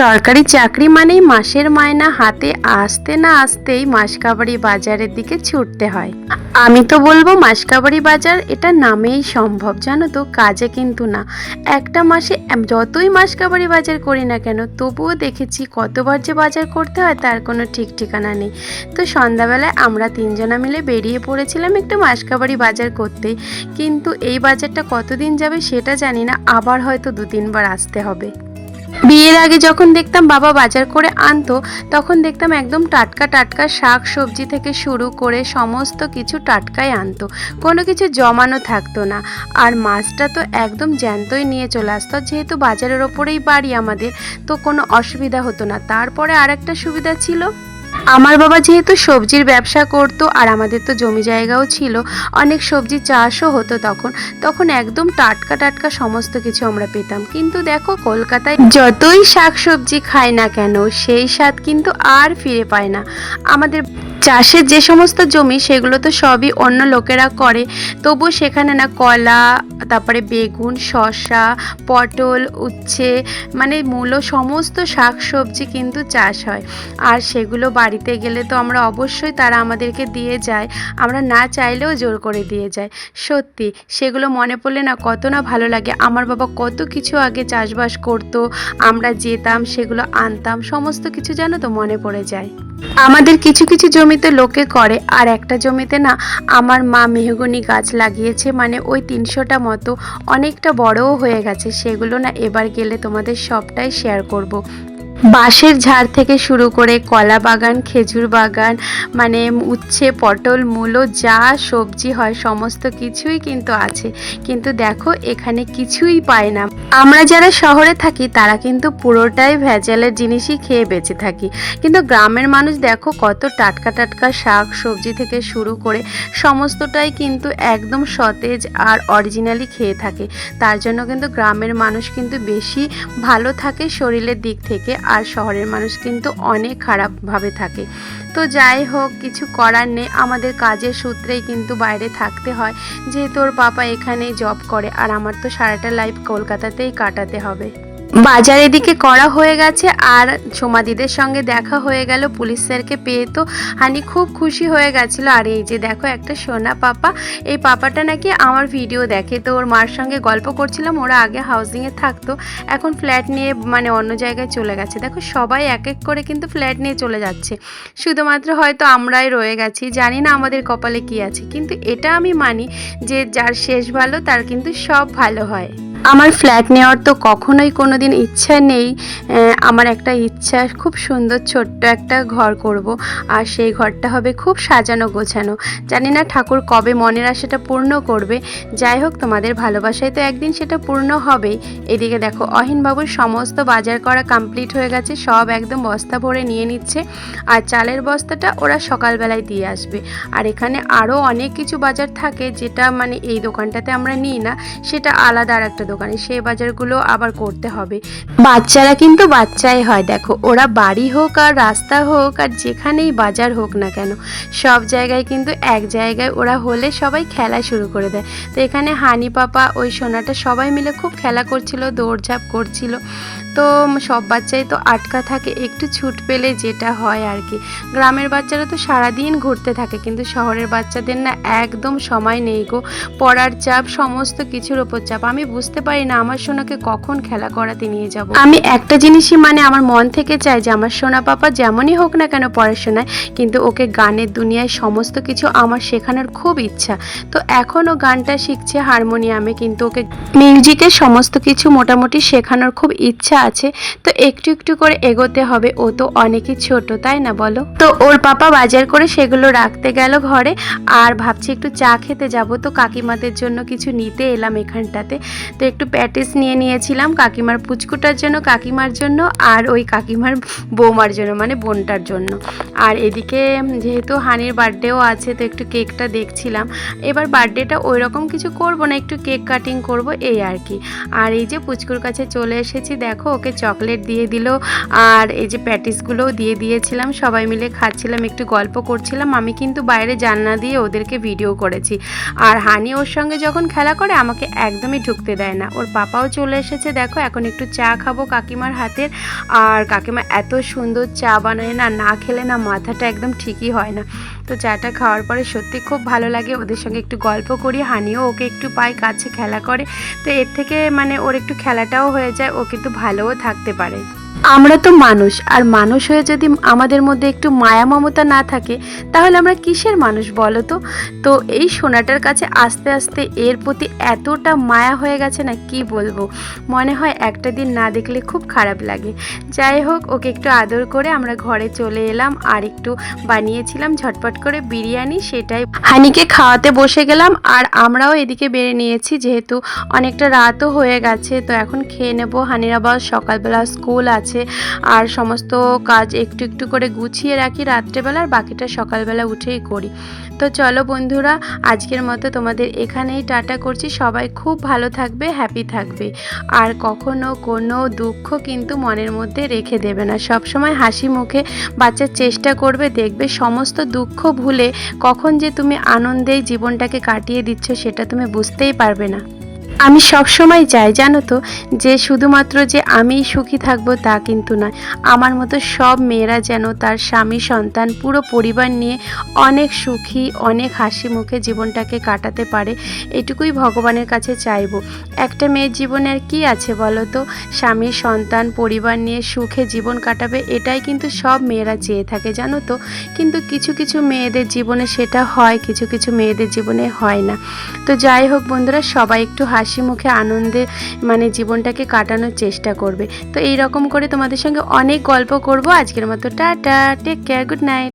সরকারি চাকরি মানেই মাসের মায়না হাতে আসতে না আসতেই মাসকাবাড়ি বাজারের দিকে ছুটতে হয়। আমি তো বলব মাসকাবাড়ি বাজার এটা নামেই সম্ভব, জানো তো? কাজে কিন্তু না। একটা মাসে যতই মাসকাবাড়ি বাজার করি না কেন, তবুও দেখেছি কতবার যে বাজার করতে হয় তার কোনো ঠিক ঠিকানা নেই। তো সন্ধ্যাবেলায় আমরা তিনজনা মিলে বেরিয়ে পড়েছিলাম একটু মাসকাবাড়ি বাজার করতেই কিন্তু এই বাজারটা কতদিন যাবে সেটা জানি না, আবার হয়তো দু তিনবার আসতে হবে। বিয়ের আগে যখন দেখতাম বাবা বাজার করে আনতো, তখন দেখতাম একদম টাটকা টাটকা শাক সবজি থেকে শুরু করে সমস্ত কিছু টাটকায় আনতো। কোনো কিছু জমানো থাকতো না। আর মাছটা তো একদম জ্যান্তই নিয়ে চলে আসতো। যেহেতু বাজারের ওপরেই বাড়ি আমাদের, তো কোনো অসুবিধা হতো না। তারপরে আর একটা সুবিধা ছিল আমার বাবা যেহেতু সবজির ব্যবসা করতো আর আমাদের তো জমি জায়গাও ছিল, অনেক সবজি চাষও হতো তখন তখন একদম টাটকা টাটকা সমস্ত কিছু আমরা পেতাম। কিন্তু দেখো কলকাতায় যতই শাক সবজি খায় না কেন, সেই স্বাদ কিন্তু আর ফিরে পায় না। আমাদের চাষের যে সমস্ত জমি সেগুলো তো সবই অন্য লোকেরা করে তবু সেখানে না কলা, তারপরে বেগুন, শসা, পটল, উচ্ছে মানে মূলো সমস্ত শাক সবজি কিন্তু চাষ হয়। আর সেগুলো বাড়িতে গেলে তো আমরা অবশ্যই তারা আমাদেরকে দিয়ে যায়, আমরা না চাইলেও জোর করে দিয়ে যায়। সত্যি, সেগুলো মনে পড়লে না কত না ভালো লাগে। আমার বাবা কত কিছু আগে চাষবাস করতো, আমরা যেতাম, সেগুলো আনতাম, সমস্ত কিছু জানো তো মনে পড়ে যায়। আমাদের কিছু কিছু জমিতে লোকে করে, আর একটা জমিতে না আমার মা মেহগনি গাছ লাগিয়েছে মানে ওই তিনশোটা মতো, অনেকটা বড়ও হয়ে গেছে, সেগুলো না এবার গেলে তোমাদের সবটাই শেয়ার করব। বাঁশের ঝাড় থেকে শুরু করে কলা বাগান, খেজুর বাগান মানে উচ্ছে, পটল, মূলো, যা সবজি হয়, সমস্ত কিছুই কিন্তু আছে। কিন্তু দেখো, এখানে কিছুই পায় না। আমরা যারা শহরে থাকি, তারা কিন্তু পুরোটাই ভেজালের জিনিসই খেয়ে বেঁচে থাকি। কিন্তু গ্রামের মানুষ দেখো, কত টাটকা টাটকা শাক, সবজি থেকে শুরু করে সমস্তটাই কিন্তু একদম সতেজ আর অরিজিনালি খেয়ে থাকে। তার জন্য কিন্তু গ্রামের মানুষ কিন্তু বেশি ভালো থাকে শরীরের দিক থেকে। আর শহরের মানুষ কিন্তু অনেক খারাপভাবে থাকে। তো যাই হোক, কিছু করার নেই। আমাদের কাজের সূত্রেই কিন্তু বাইরে থাকতে হয়। যে তোর পাপা এখানেই জব করে, আর আমার তো সারাটা লাইফ কলকাতাতেই কাটাতে হবে। বাজার এদিকে করা হয়ে গেছে আর সোমাদিদের সঙ্গে দেখা হয়ে গেল। পুলিশ স্যারকে পেয়ে তো হানি খুব খুশি হয়ে গেছিল। আর এই যে দেখো একটা সোনা পাপা, এই পাপাটা নাকি আমার ভিডিও দেখে। তো ওর মার সঙ্গে গল্প করছিলাম, ওরা আগে হাউজিংয়ে থাকতো, এখন ফ্ল্যাট নিয়ে মানে অন্য জায়গায় চলে গেছে। দেখো সবাই এক এক করে কিন্তু ফ্ল্যাট নিয়ে চলে যাচ্ছে। শুধুমাত্র হয়তো আমরাই রয়ে গেছি, জানি না আমাদের কপালে কি আছে। কিন্তু এটা আমি মানি যে যার শেষ ভালো, তার কিন্তু সব ভালো হয়। আমার ফ্ল্যাট নেওয়ার তো কখনোই কোনো দিন ইচ্ছা নেই আমার একটা ইচ্ছা, খুব সুন্দর ছোট্ট একটা ঘর করব। আর সেই ঘরটা হবে খুব সাজানো গোছানো। জানি না ঠাকুর কবে মনের আশাটা পূর্ণ করবে। যাই হোক, তোমাদের ভালোবাসায় তো একদিন সেটা পূর্ণ হবেই। এদিকে দেখো, অহিনবাবুর সমস্ত বাজার করা কমপ্লিট হয়ে গেছে, সব একদম বস্তা ভরে নিয়ে নিচ্ছে। আর চালের বস্তাটা ওরা সকালবেলায় দিয়ে আসবে। আর এখানে আরও অনেক কিছু বাজার থাকে, যেটা মানে এই দোকানটাতে আমরা নিই না। সেটা আলাদা আর একটা দোকানে সেই বাজারগুলো আবার করতে হবে। বাচ্চারা কিন্তু বাচ্চাই হয়, দেখো। ওরা বাড়ি হোক আর রাস্তা হোক আর যেখানেই বাজার হোক না কেন, সব জায়গায় কিন্তু এক জায়গায় ওরা হলে সবাই খেলা শুরু করে দেয়। তো এখানে হানি পাপা, ওই সোনাটা সবাই মিলে খুব খেলা করছিল, দৌড়ঝাঁপ করছিল। তো সব বাচ্চাই তো আটকা থাকে, একটু ছুট পেলে যেটা হয় আর কি। গ্রামের বাচ্চারা তো সারাদিন ঘুরতে থাকে, কিন্তু শহরের বাচ্চাদের না একদম সময় নেই গো। পড়ার চাপ, সমস্ত কিছুর ওপর চাপ। আমি বুঝতে পারি না, আমার সোনাকে কখন খেলা করাতে নিয়ে যাব। আমি একটা জিনিসই মানে আমার মন থেকে চাই যে আমার সোনা পাপা যেমনই হোক না কেন পড়াশোনায় কিন্তু ওকে গানের দুনিয়ায় সমস্ত কিছু আমার শেখানোর খুব ইচ্ছা। তো এখনও গানটা শিখছে হারমোনিয়ামে, কিন্তু ওকে মিউজিকের সমস্ত কিছু মোটামুটি শেখানোর খুব ইচ্ছা আছে। তো একটু একটু করে এগোতে হবে, ও তো অনেকই ছোট, তাই না বলো? তো ওর পাপা বাজার করে সেগুলো রাখতে গেল ঘরে, আর ভাবছি একটু চা খেতে যাব। তো কাকিমাদের জন্য কিছু নিতে এলাম এখানটাতে। তো একটু প্যাটিস নিয়ে নিয়েছিলাম, কাকিমার পুচকুটার জন্য, কাকিমার জন্য আর ওই কাকিমার বৌমার জন্য মানে বোনটার জন্য। আর এদিকে যেহেতু হানির বার্থডেও আছে, তো একটু কেকটা দেখছিলাম। এবার বার্থডেটা ওই রকম কিছু করব না, একটু কেক কাটিং করব, এই আর কি। আর এই যে পুচকুর কাছে চলে এসেছি, দেখো ওকে চকলেট দিয়ে দিল, আর এই যে প্যাটিসগুলোও দিয়ে দিয়েছিলাম, সবাই মিলে খাচ্ছিলাম, একটু গল্প করছিলাম। আমি কিন্তু বাইরে জানলা দিয়ে ওদেরকে ভিডিও করেছি। আর হানি ওর সঙ্গে যখন খেলা করে, আমাকে একদমই ঢুকতে দেয় না। ওর পাপাও চলে এসেছে, দেখো এখন একটু চা খাব কাকিমার হাতের আর কাকিমা এত সুন্দর চা বানায় না না খেলে না মাথাটা একদম ঠিকই হয় না। তো চাটা খাওয়ার পরে সত্যি খুব ভালো লাগে, ওদের সঙ্গে একটু গল্প করি, হানিও ওকে একটু পাই কাছে খেলা করে। তো এর থেকে মানে ওর একটু খেলাটাও হয়ে যায়, ও কিন্তু ভালোও থাকতে পারে। আমরা তো মানুষ, আর মানুষ হয়ে যদি আমাদের মধ্যে একটু মায়া মমতা না থাকে, তাহলে আমরা কিসের মানুষ বলো তো? তো এই সোনাটার কাছে আস্তে আস্তে এর প্রতি এতটা মায়া হয়ে গেছে না, কি বলব? মনে হয় একটা দিন না দেখলে খুব খারাপ লাগে। যাই হোক, ওকে একটু আদর করে আমরা ঘরে চলে এলাম, আর একটু বানিয়েছিলাম ঝটপট করে বিরিয়ানি, সেটাই। হানিকে খাওয়াতে বসে গেলাম, আর আমরাও এদিকে বেড়ে নিয়েছি, যেহেতু অনেকটা রাতও হয়ে গেছে, তো এখন খেয়ে নেব। হানির আবার সকালবেলা স্কুল আছে আর সমস্ত কাজ একটু একটু করে গুছিয়ে রাখি রাত্রেবেলা, আর বাকিটা সকালবেলা উঠেই করি। তো চলো বন্ধুরা, আজকের মতো তোমাদের এখানেই টাটা করছি। সবাই খুব ভালো থাকবে হ্যাপি থাকবে। আর কখনো কোনো দুঃখ কিন্তু মনের মধ্যে রেখে দেবে না। সব সময় হাসি মুখে বাচ্চার চেষ্টা করবে, দেখবে সমস্ত দুঃখ ভুলে কখন যে তুমি আনন্দেই জীবনটাকে কাটিয়ে দিচ্ছ, সেটা তুমি বুঝতেই পারবে না। আমি সবসময় চাই, জানো তো, যে শুধুমাত্র যে আমি সুখী থাকব তা কিন্তু নয়। আমার মতো সব মেয়েরা যেন তার স্বামী, সন্তান, পুরো পরিবার নিয়ে অনেক সুখী, অনেক হাসি মুখে জীবনটাকে কাটাতে পারে, এটুকুই ভগবানের কাছে চাইব। একটা মেয়ের জীবনে আর কি আছে বলো তো? স্বামী, সন্তান, পরিবার নিয়ে সুখে জীবন কাটাবে, এটাই কিন্তু সব মেয়েরা চেয়ে থাকে, জানো তো? কিন্তু কিছু কিছু মেয়েদের জীবনে সেটা হয়, কিছু কিছু মেয়েদের জীবনে হয় না। তো যাই হোক বন্ধুরা, সবাই একটু হাসি মুখে, আনন্দে মানে জীবনটাকে কাটানোর চেষ্টা করবে। তো এই রকম করে তোমাদের সঙ্গে অনেক গল্প করব। আজকের মতো tata take care good night